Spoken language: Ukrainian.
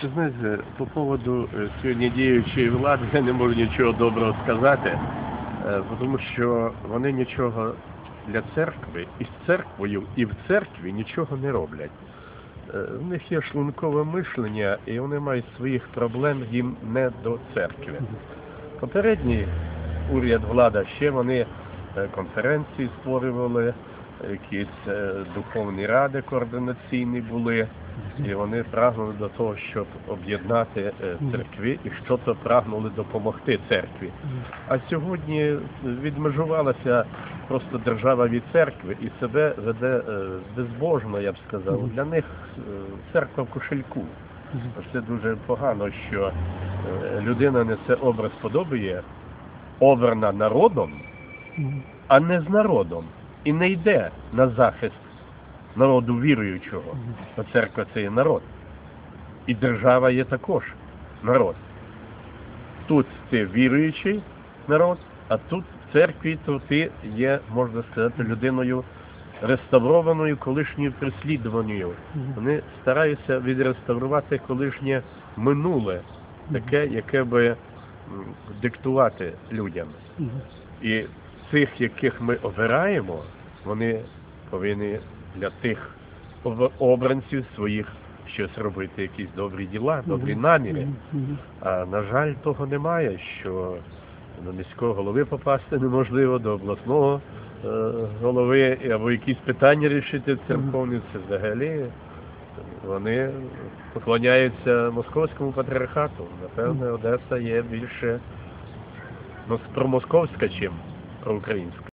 Ти знаєте, по поводу е, сьогодні діючої влади я не можу нічого доброго сказати, е, тому що вони нічого для церкви і з церквою, і в церкві нічого не роблять. Е, В них є шлункове мишлення, і вони мають своїх проблем їм не до церкви. Попередній уряд влада ще вони конференції створювали, якісь духовні ради координаційні були, і вони прагнули до того, щоб об'єднати е, церкви і що-то прагнули допомогти церкві. А сьогодні відмежувалася просто держава від церкви і себе веде е, безбожно, я б сказав. Для них е, церква в кошельку. Це дуже погано, що людина несе образ подобає, обрана народом, а не з народом. І не йде на захист народу віруючого. Бо церква це є народ. І держава є також народ. Тут ти віруючий народ, а тут в церкві то ти є, можна сказати, людиною реставрованою колишньою прислідуваною. Вони стараються відреставрувати колишнє минуле, таке, яке би диктувати людям. І цих, яких ми обираємо, вони повинні для тих обранців своїх щось робити, якісь добрі діла, добрі наміри. А на жаль, того немає, що до міського голови попасти неможливо, до обласного е, голови або якісь питання рішити церковні, це взагалі вони поклоняються московському патріархату. Напевне, Одеса є більше ну, промосковська, чим проукраїнська.